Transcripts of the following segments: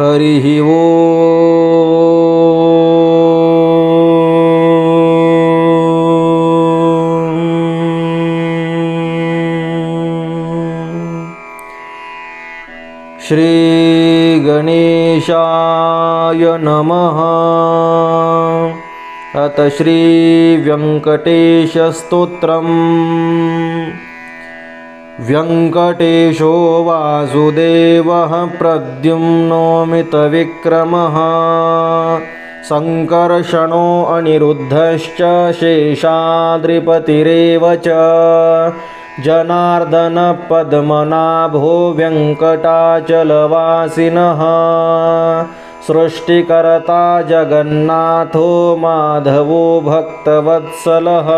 हरिः वो श्रीगणेशाय नमः। अथ श्रीव्यङ्कटेशस्तोत्रम् व्यङ्कटेशो वासुदेवः प्रद्युम्नोमितविक्रमः। सङ्कर्षणो अनिरुद्धश्च शेषाद्रिपतिरेव च। जनार्दनपद्मनाभो व्यङ्कटाचलवासिनः सृष्टिकर्ता जगन्नाथो माधवो भक्तवत्सलः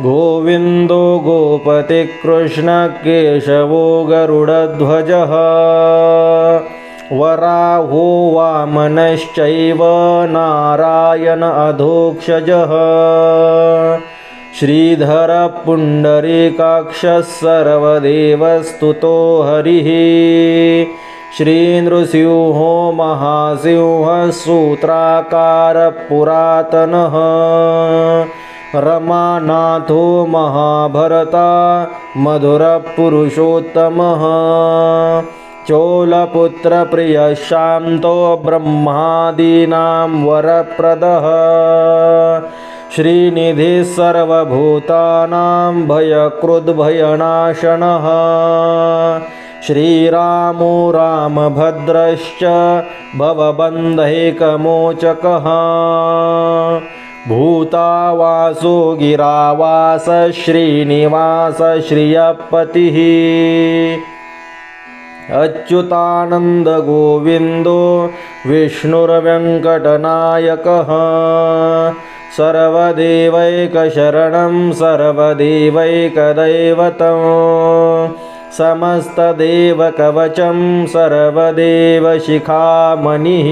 गोविन्दो गोपतिकृष्णकेशवो गरुडध्वजः। वराहो वामनश्चैव नारायण अधोक्षजः। श्रीधरपुण्डरीकाक्षः सर्वदेवस्तुतो हरिः। श्रीनृसिंहो महासिंहः सूत्राकारपुरातनः रमानाथो महाभरता मधुरपुरुषोत्तमः। चोलपुत्रप्रियशान्तो ब्रह्मादीनां वरप्रदः। श्रीनिधिः सर्वभूतानां भयकृद्भयनाशनः श्रीरामो रामभद्रश्च भवबन्धैकमोचकः भूतावासो गिरावास श्रीनिवास श्रियपतिः अच्युतानन्दगोविन्दो विष्णुर्व्यङ्कटनायकः सर्वदेवैकशरणं सर्वदेवैकदैवतं। समस्तदेवकवचं सर्वदेवशिखामणिः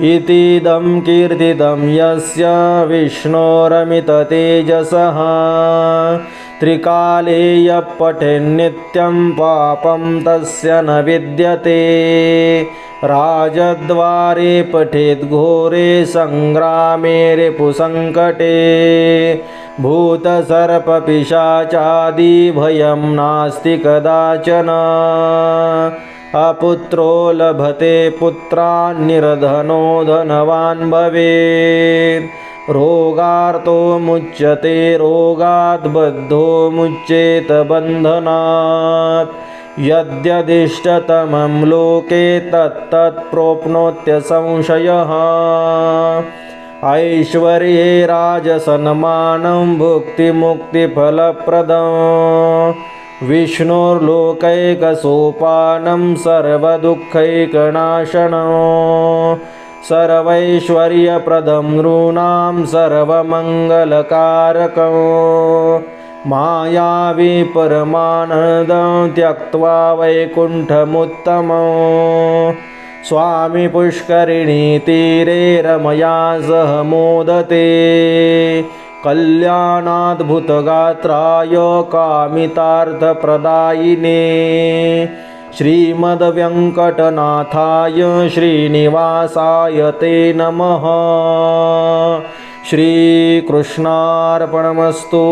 इतीदं कीर्तितं यस्य विष्णोरमिततेजसः। त्रिकाले यः पठेन्नित्यं पापं तस्य न विद्यते। राजद्वारे पठेद् घोरे सङ्ग्रामे रिपुसङ्कटे भूतसर्पपिशाचादिभयं नास्ति कदाचन अपुत्रो लभते पुत्रान्निर्धनो धनवान् भवेत्। रोगार्तो मुच्यते रोगाद् बद्धो मुच्येत बन्धनात्। यद्यदिष्टतमं लोके तत्तत्प्रोप्नोत्यसंशयः ऐश्वर्ये राजसन्मानं भुक्तिमुक्तिफलप्रदम् विष्णोर्लोकैकसोपानं सर्वदुःखैकनाशनं। सर्वैश्वर्यप्रदं नॄणां सर्वमङ्गलकारकम् मायावी परमानन्दं त्यक्त्वा वैकुण्ठमुत्तमं। स्वामी पुष्करिणीतीरे रमया सह मोदते कल्याणाद्भुतगात्राय कामितार्थप्रदायिने श्रीमद्व्यङ्कटनाथाय श्रीनिवासाय ते नमः। श्रीकृष्णार्पणमस्तु